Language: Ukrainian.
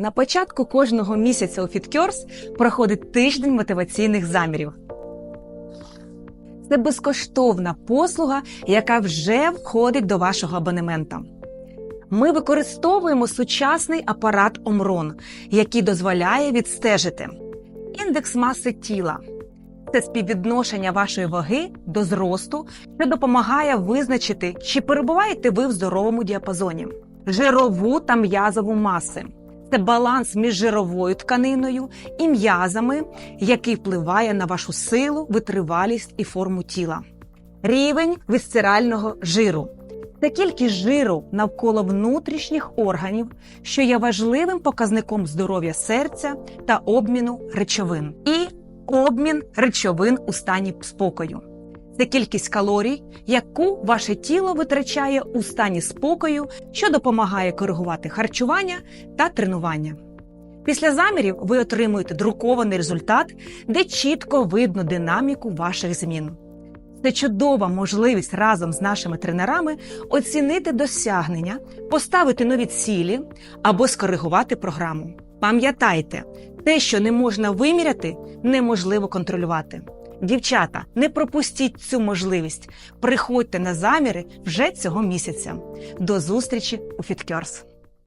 На початку кожного місяця у FitCures проходить тиждень мотиваційних замірів. Це безкоштовна послуга, яка вже входить до вашого абонемента. Ми використовуємо сучасний апарат Омрон, який дозволяє відстежити індекс маси тіла. Це співвідношення вашої ваги до зросту, що допомагає визначити, чи перебуваєте ви в здоровому діапазоні, жирову та м'язову маси. Це баланс між жировою тканиною і м'язами, який впливає на вашу силу, витривалість і форму тіла. Рівень висцерального жиру це кількість жиру навколо внутрішніх органів, що є важливим показником здоров'я серця та обміну речовин, і обмін речовин у стані спокою. Це кількість калорій, яку ваше тіло витрачає у стані спокою, що допомагає коригувати харчування та тренування. Після замірів ви отримуєте друкований результат, де чітко видно динаміку ваших змін. Це чудова можливість разом з нашими тренерами оцінити досягнення, поставити нові цілі або скоригувати програму. Пам'ятайте, те, що не можна виміряти, неможливо контролювати. Дівчата, не пропустіть цю можливість. Приходьте на заміри вже цього місяця. До зустрічі у FitCures!